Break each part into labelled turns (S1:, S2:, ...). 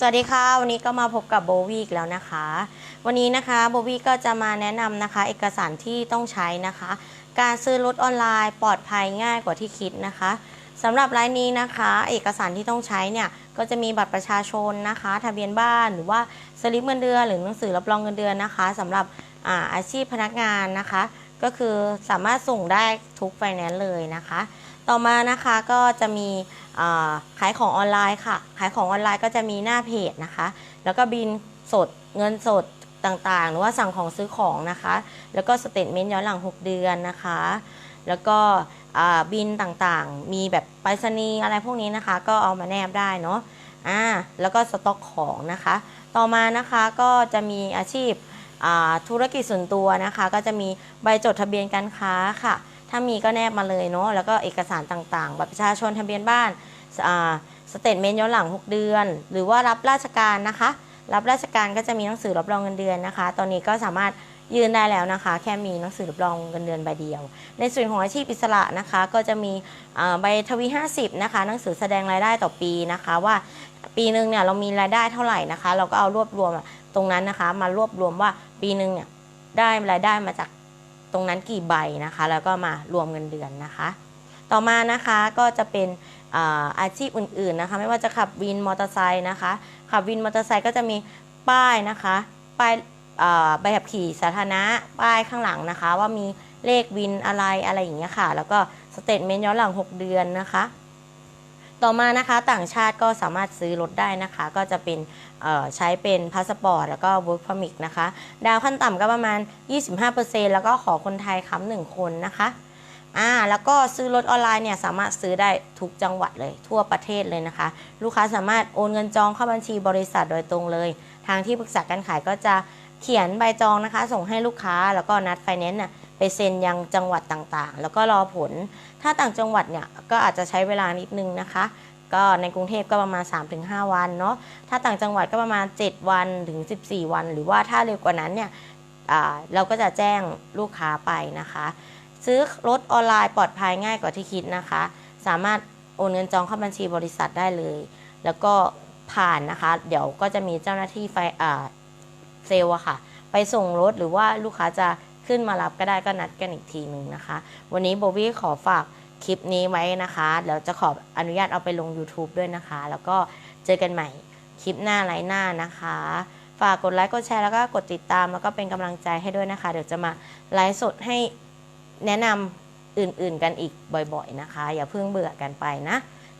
S1: สวัสดีค่ะ วันนี้ก็มาพบกับโบวีกแล้วนะคะ วันนี้นะคะโบวีก็จะมาแนะนำนะคะ เอกสารที่ต้องใช้นะคะ การซื้อรถออนไลน์ปลอดภัยง่ายกว่าที่คิดนะคะสำหรับรายนี้นะคะ เอกสารที่ต้องใช้เนี่ยก็จะมีบัตรประชาชนนะคะ ทะเบียนบ้านหรือว่าสลิปเงินเดือนหรือหนังสือรับรองเงินเดือนนะคะสำหรับอาอาชีพพนักงานนะคะ ก็คือสามารถส่งได้ทุกไฟแนนซ์เลยนะคะ ต่อมานะคะก็จะมีขายของออนไลน์ค่ะ ขายของออนไลน์ก็จะมีหน้าเพจนะคะ แล้วก็บินสดเงินสดต่างๆ หรือว่าสั่งของซื้อของนะคะ แล้วก็สเตทเมนต์ย้อนหลัง 6 เดือนนะคะ แล้วก็บินต่างๆ มีแบบไปรษณีย์อะไรพวกนี้นะคะ ก็เอามาแนบได้เนาะอ่าแล้วก็สต็อกของนะคะ ต่อมานะคะก็จะมีอาชีพธุรกิจส่วนตัวนะคะ ก็จะมีใบจดทะเบียนการค้าค่ะ ถ้ามีก็แนบมาเลยเนาะแล้วก็เอกสารต่างๆ บัตรประชาชนทะเบียนบ้านสเตทเมนต์ย้อนหลัง 6 เดือน หรือว่ารับราชการนะคะ รับราชการก็จะมีหนังสือรับรองเงินเดือนนะคะ ตอนนี้ก็สามารถยื่นได้แล้วนะคะ แค่มีหนังสือรับรองเงินเดือนใบเดียว ในส่วนของอาชีพอิสระนะคะ ก็จะมีใบทวี 50 นะคะ หนังสือแสดงรายได้ต่อปีนะคะ ว่าปีหนึ่งเนี่ยเรามีรายได้เท่าไหร่นะคะ เราก็เอารวบรวมตรงนั้นนะคะ มารวบรวมว่าปีหนึ่งเนี่ยได้รายได้มาจาก รงนั้นกี่ใบนะคะ แล้วก็มารวมเงินเดือนนะคะ ต่อมานะคะก็จะเป็นอาอาชีพอื่นๆนะคะ ไม่ว่าจะขับวินมอเตอร์ไซค์นะคะ ขับวินมอเตอร์ไซค์ก็จะมีป้ายนะคะป้ายใบขับขี่สาธารณะป้ายข้างหลังนะคะ ว่ามีเลขวินอะไรอะไรอย่างเงี้ยค่ะ แล้วก็สเตทเมนต์ย้อนหลัง 6 เดือนนะคะ ต่อมานะคะต่างชาติก็สามารถซื้อรถได้นะคะ ก็จะเป็นใช้เป็นพาสปอร์ตแล้วก็ work permit นะคะ ดาวขั้นต่ำก็ประมาณ 25%แล้วก็ขอคนไทยค้ำหนึ่งคนนะคะอ่าแล้วก็ซื้อรถออนไลน์เนี่ยสามารถซื้อได้ทุกจังหวัดเลยทั่วประเทศเลยนะคะ ลูกค้าสามารถโอนเงินจองเข้าบัญชีบริษัทโดยตรงเลย ทางที่ปรึกษาการขายก็จะเขียนใบจองนะคะ ส่งให้ลูกค้าแล้วก็นัดไฟแนนซ์น่ะ ไปเซ็นยังจังหวัดต่างๆ แล้วก็รอผล ถ้าต่างจังหวัดเนี่ยก็อาจจะใช้เวลานิดนึงนะคะ ก็ในกรุงเทพก็ประมาณ 3-5 วันเนาะ ถ้าต่างจังหวัดก็ประมาณ 7 วันถึง 14 วัน หรือว่าถ้าเร็วกว่านั้นเนี่ยเราก็จะแจ้งลูกค้าไปนะคะ ซื้อรถออนไลน์ปลอดภัยง่ายกว่าที่คิดนะคะ สามารถโอนเงินจองเข้าบัญชีบริษัทได้เลย แล้วก็ผ่านนะคะ เดี๋ยวก็จะมีเจ้าหน้าที่ไฟเซลล์อะค่ะ ไปส่งรถหรือว่าลูกค้าจะ ขึ้นมารับก็ได้ก็นัดกันอีกทีหนึ่งนะคะ วันนี้โบวี่ขอฝากคลิปนี้ไว้นะคะเดี๋ยวจะขออนุญาตเอาไปลง YouTube ด้วยนะคะ แล้วก็เจอกันใหม่คลิปหน้าไลน์หน้านะคะ ฝากกดไลค์กดแชร์แล้วก็กดติดตามแล้วก็เป็นกำลังใจให้ด้วยนะคะ เดี๋ยวจะมาไลฟ์สดให้แนะนำอื่นๆกันอีกบ่อยๆนะคะ อย่าเพิ่งเบื่อกันไปนะ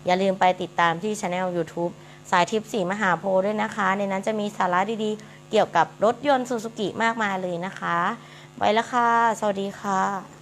S1: อย่าลืมไปติดตามที่ช anel YouTube สายทิปสีมหาโพด้วยนะคะ ในนั้นจะมีสาระดีๆ เกี่ยวกับรถยนต์ซูซูกิมากมายเลยนะคะ ไปแล้วค่ะ สวัสดีค่ะ